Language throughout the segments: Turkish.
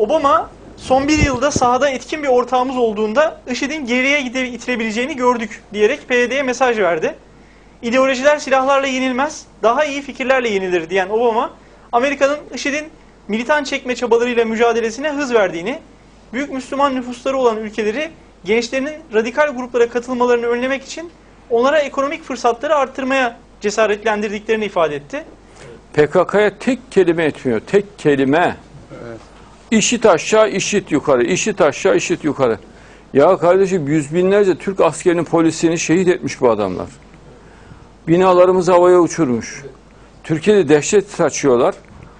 Obama son bir yılda sahada etkin bir ortağımız olduğunda IŞİD'in geriye itilebileceğini gördük diyerek PYD'ye mesaj verdi. İdeolojiler silahlarla yenilmez, daha iyi fikirlerle yenilir diyen Obama, Amerika'nın IŞİD'in militan çekme çabalarıyla mücadelesine hız verdiğini, büyük Müslüman nüfusları olan ülkeleri gençlerinin radikal gruplara katılmalarını önlemek için onlara ekonomik fırsatları arttırmaya cesaretlendirdiklerini ifade etti. PKK'ya tek kelime etmiyor. Tek kelime. İşit aşağı, işit yukarı. İşit aşağı, işit yukarı. Ya kardeşim yüz binlerce Türk askerinin polisini şehit etmiş bu adamlar. Binalarımızı havaya uçurmuş. Türkiye'de dehşet saçıyorlar.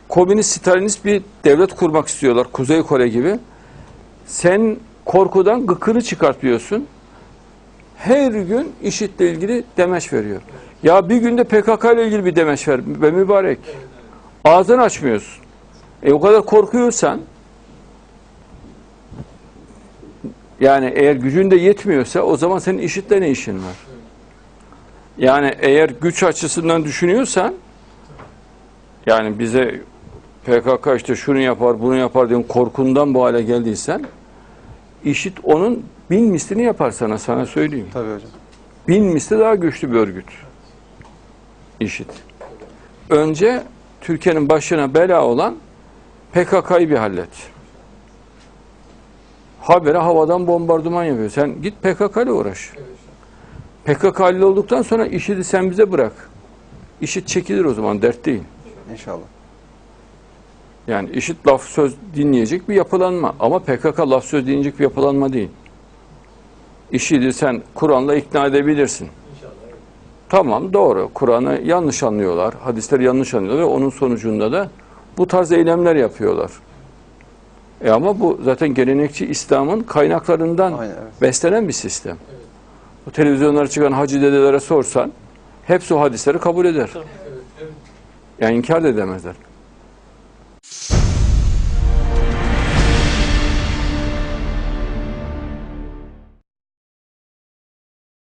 Komünist, Stalinist bir devlet kurmak istiyorlar. Kuzey Kore gibi. Sen korkudan gıkını çıkartıyorsun. Her gün IŞİD'le ilgili demeç veriyor. Ya bir günde PKK ile ilgili bir demeç ver be mübarek. Ağzını açmıyorsun. E o kadar korkuyorsan yani eğer gücün de yetmiyorsa o zaman senin IŞİD'le ne işin var? Yani eğer güç açısından düşünüyorsan yani bize PKK işte şunu yapar bunu yapar diye korkundan bu hale geldiysen IŞİD onun bin mislini yapar sana sana söyleyeyim Tabii hocam. bin misli daha güçlü bir örgüt. IŞİD. Önce Türkiye'nin başına bela olan PKK'yı bir hallet. Habere havadan bombardıman yapıyor. Sen git PKK ile uğraş. PKK ile olduktan sonra IŞİD'i sen bize bırak. IŞİD çekilir o zaman dert değil. İnşallah. Yani IŞİD laf söz dinleyecek bir yapılanma. Ama PKK laf söz dinleyecek bir yapılanma değil. IŞİD'i sen Kur'an'la ikna edebilirsin. Tamam doğru. Kur'an'ı yanlış anlıyorlar. Hadisleri yanlış anlıyorlar ve onun sonucunda da bu tarz eylemler yapıyorlar. E ama bu zaten gelenekçi İslam'ın kaynaklarından Aynen, evet. beslenen bir sistem. Bu televizyonlara çıkan hacı dedelere sorsan hepsi o hadisleri kabul eder. Yani inkar da edemezler.